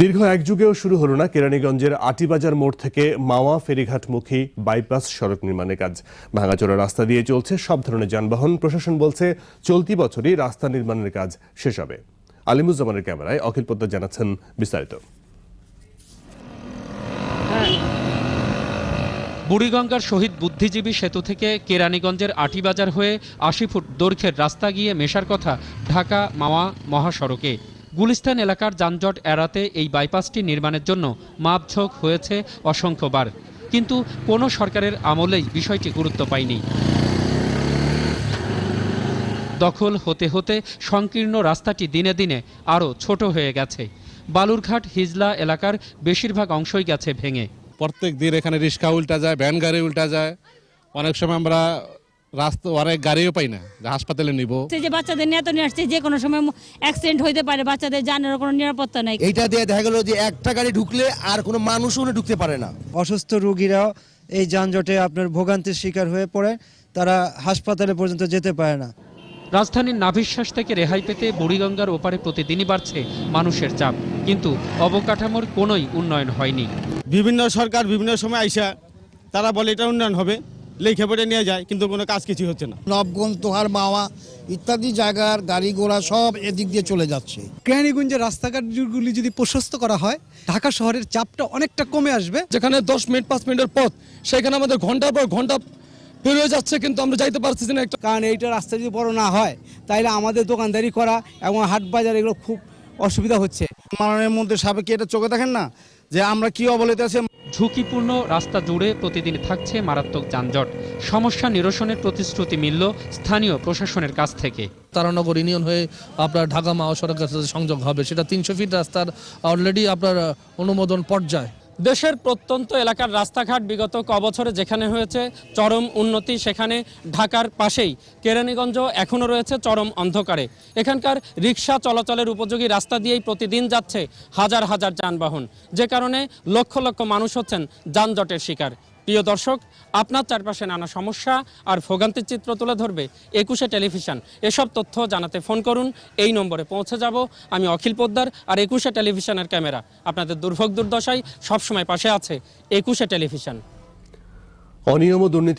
দীর্ঘ এক যুগেও শুরু হলো না কেরানীগঞ্জের আটিবাজার মোড় থেকে মাওয়া ফেরিঘাটমুখী বাইপাস সড়ক নির্মাণের কাজ। ভাঙাচোরা রাস্তা দিয়ে চলছে সব ধরনের যানবাহন। প্রশাসন বলছে, চলতি বছরই রাস্তা নির্মাণের কাজ শেষ হবে। আলিমুজ্জামানের ক্যামেরায় অখিল পোদ্দার জানাচ্ছেন বিস্তারিত। বুড়িগঙ্গার শহীদ বুদ্ধিজীবী সেতু থেকে কেরানীগঞ্জের আটিবাজার হয়ে আশি ফুট দৈর্ঘ্যের রাস্তা গিয়ে মেশার কথা ঢাকা মাওয়া মহাসড়কে। গুলিস্তান এলাকার যানজট এড়াতে এই বাইপাসটি নির্মাণের জন্য মাপঝোঁক হয়েছে অসংখ্যবার। কিন্তু কোনো সরকারের আমলেই বিষয়টি গুরুত্ব পায়নি। দখল হতে হতে সংকীর্ণ রাস্তাটি দিনে দিনে আরও ছোট হয়ে গেছে। বালুরঘাট, হিজলা এলাকার বেশিরভাগ অংশই গেছে ভেঙে। প্রত্যেক দিন এখানে রিক্সা উল্টা যায় ভ্যান গাড়ি উল্টা যায়। অনেক সময় আমরা রাস্তা অনেক গাড়িও পাই না হাসপাতালে নিব। হচ্ছে যে বাচ্চাদের নিয়ে এত নিয়ে আসছে যে কোনো সময় অ্যাক্সিডেন্ট হইতে পারে বাচ্চাদের জানের কোনো নিরাপত্তা নাই। এইটা দিয়ে দেখা গেল যে একটা গাড়ি ঢুকলে আর কোনো মানুষও ঢুকতে পারে না। অসুস্থ রোগীরাও এই যানজটে আপনার ভোগান্তির শিকার হয়ে পড়ে তারা হাসপাতালে পর্যন্ত যেতে পারে না। রাজধানীর নাভিশ্বাস থেকে রেহাই পেতে বুড়িগঙ্গার ওপারে প্রতিদিনই বাড়ছে মানুষের চাপ কিন্তু অবকাঠামোর কোনোই উন্নয়ন হয়নি। বিভিন্ন সরকার বিভিন্ন সময় আইসা তারা বলে এটা উন্নয়ন হবে। লেখে পড়ে নিয়ে যায় কিন্তু কোনো কাজ কিছু হচ্ছে না। নবগঞ্জ তোহার মাওয়া ইত্যাদি জায়গার গাড়ি ঘোড়া সব এদিক দিয়ে চলে যাচ্ছে। কেরানীগঞ্জের রাস্তাঘাটগুলি যদি প্রশস্ত করা হয় ঢাকা শহরের চাপটা অনেকটা কমে আসবে। যেখানে দশ মিনিট পাঁচ মিনিটের পথ সেখানে আমাদের ঘণ্টার পর ঘণ্টা পেরিয়ে যাচ্ছে কিন্তু আমরা যাইতে পারছি না একটা। কারণ এইটা রাস্তা যদি বড় না হয় তাহলে আমাদের দোকানদারি করা এবং হাট বাজার এগুলো খুব অসুবিধা হচ্ছে। মাননীয় মন্ত্রী সাহেব কি এটা চোখে দেখেন না? যে আমরা কি অবলিত আছে? ঝুঁকিপূর্ণ রাস্তা জুড়ে প্রতিদিন থাকছে মারাত্মক যানজট। সমস্যা নিরসনের প্রতিশ্রুতি মিলল স্থানীয় প্রশাসনের কাছ থেকে। তারানগর ইউনিয়ন হয়ে আপনার ঢাকা মহাসড়কের সাথে সংযোগ হবে। সেটা তিনশো ফিট রাস্তার অলরেডি আপনার অনুমোদন পর্যায়ে। দেশের প্রত্যন্ত এলাকার রাস্তাঘাট বিগত কবছরে বছরে যেখানে হয়েছে চরম উন্নতি, সেখানে ঢাকার পাশেই কেরানীগঞ্জ এখনও রয়েছে চরম অন্ধকারে। এখানকার রিক্সা চলাচলের উপযোগী রাস্তা দিয়েই প্রতিদিন যাচ্ছে হাজার হাজার যানবাহন। যে কারণে লক্ষ লক্ষ মানুষ হচ্ছেন যানজটের শিকার। প্রিয় দর্শক, আপনার চারপাশে নানা সমস্যা আর ভোগান্তির চিত্র তুলে ধরবে একুশে টেলিভিশন। এসব তথ্য জানাতে ফোন করুন, এই নম্বরে পৌঁছে যাব আমি অখিল পোদ্দার আর একুশে টেলিভিশনের ক্যামেরা। আপনাদের দুর্ভোগ দুর্দশায় সবসময় পাশে আছে একুশে টেলিভিশন। অনিয়ম দুর্নীতি